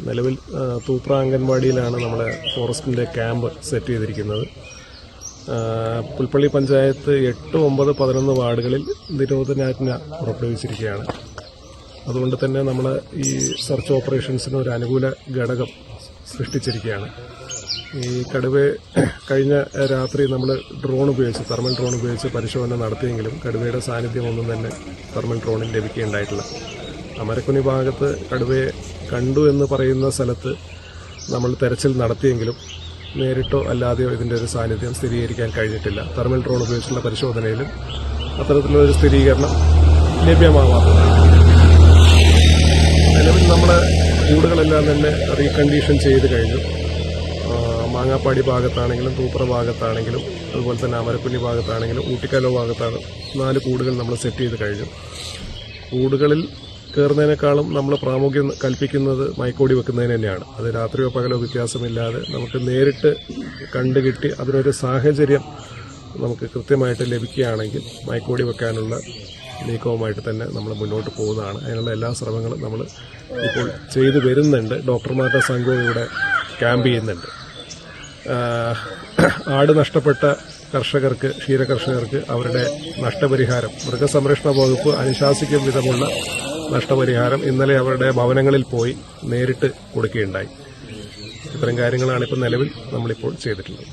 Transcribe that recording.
നിലവിൽ തൂപ്ര അംഗൻവാടിയിലാണ് നമ്മുടെ ഫോറസ്റ്റിന്റെ camp set ചെയ്തിരിക്കുന്നത്. പുൽപ്പള്ളി പഞ്ചായത്ത് എട്ട് ഒമ്പത് പതിനൊന്ന് വാർഡുകളിൽ നിരോധനാജ്ഞ പുറപ്പെടുവിച്ചിരിക്കുകയാണ്. അതുകൊണ്ട് തന്നെ നമ്മൾ ഈ സെർച്ച് ഓപ്പറേഷൻസിന് ഒരു അനുകൂല ഘടകം സൃഷ്ടിച്ചിരിക്കുകയാണ്. ഈ കടുവയെ കഴിഞ്ഞ രാത്രി നമ്മൾ ഡ്രോൺ ഉപയോഗിച്ച് തെർമൽ ഡ്രോൺ ഉപയോഗിച്ച് പരിശോധന നടത്തിയെങ്കിലും കടുവയുടെ സാന്നിധ്യമൊന്നും തന്നെ തെർമൽ ഡ്രോണിൽ ലഭിക്കുകയുണ്ടായിട്ടില്ല. അമരക്കുനി ഭാഗത്ത് കടുവയെ കണ്ടു എന്ന് പറയുന്ന സ്ഥലത്ത് നമ്മൾ തെരച്ചിൽ നടത്തിയെങ്കിലും നേരിട്ടോ അല്ലാതെയോ ഇതിന്റെ ഒരു സാന്നിധ്യം സ്ഥിരീകരിക്കാൻ കഴിഞ്ഞിട്ടില്ല. തെർമൽ ഡ്രോൺ ഉപയോഗിച്ചുള്ള പരിശോധനയിലും അത്തരത്തിലുള്ളൊരു സ്ഥിരീകരണം ലഭ്യമാവാത്തതാണ്. നിലവിൽ നമ്മൾ കൂടുകളെല്ലാം തന്നെ റീകണ്ടീഷൻ ചെയ്ത് കഴിഞ്ഞു. മാങ്ങാപ്പാടി ഭാഗത്താണെങ്കിലും തൂപ്ര ഭാഗത്താണെങ്കിലും അതുപോലെ തന്നെ അമരക്കുഞ്ഞി ഭാഗത്താണെങ്കിലും ഊട്ടിക്കാലോ ഭാഗത്താണ് നാല് കൂടുകൾ നമ്മൾ സെറ്റ് ചെയ്ത് കഴിഞ്ഞു. കൂടുകളിൽ കയറുന്നതിനേക്കാളും നമ്മൾ പ്രാമുഖ്യം കൽപ്പിക്കുന്നത് മൈക്കോടി വെക്കുന്നതിന് തന്നെയാണ്. അത് രാത്രിയോ പകലോ വ്യത്യാസമില്ലാതെ നമുക്ക് നേരിട്ട് കണ്ടുകിട്ടി അതിനൊരു സാഹചര്യം നമുക്ക് കൃത്യമായിട്ട് ലഭിക്കുകയാണെങ്കിൽ മൈക്കോടി വെക്കാനുള്ള നീക്കവുമായിട്ട് തന്നെ നമ്മൾ മുന്നോട്ട് പോകുന്നതാണ്. അതിനുള്ള എല്ലാ ശ്രമങ്ങളും നമ്മൾ ഇപ്പോൾ ചെയ്തു വരുന്നുണ്ട്. ഡോക്ടർമാരുടെ സംഘവും ഇവിടെ ക്യാമ്പ് ചെയ്യുന്നുണ്ട്. ആട് നഷ്ടപ്പെട്ട കർഷകർക്ക് ക്ഷീരകർഷകർക്ക് അവരുടെ നഷ്ടപരിഹാരം മൃഗസംരക്ഷണ വകുപ്പ് അനുശാസിക്കും വിധമുള്ള നഷ്ടപരിഹാരം ഇന്നലെ അവരുടെ ഭവനങ്ങളിൽ പോയി നേരിട്ട് കൊടുക്കുകയുണ്ടായി. ഇത്തരം കാര്യങ്ങളാണ് ഇപ്പോൾ നിലവിൽ നമ്മളിപ്പോൾ ചെയ്തിട്ടുള്ളത്.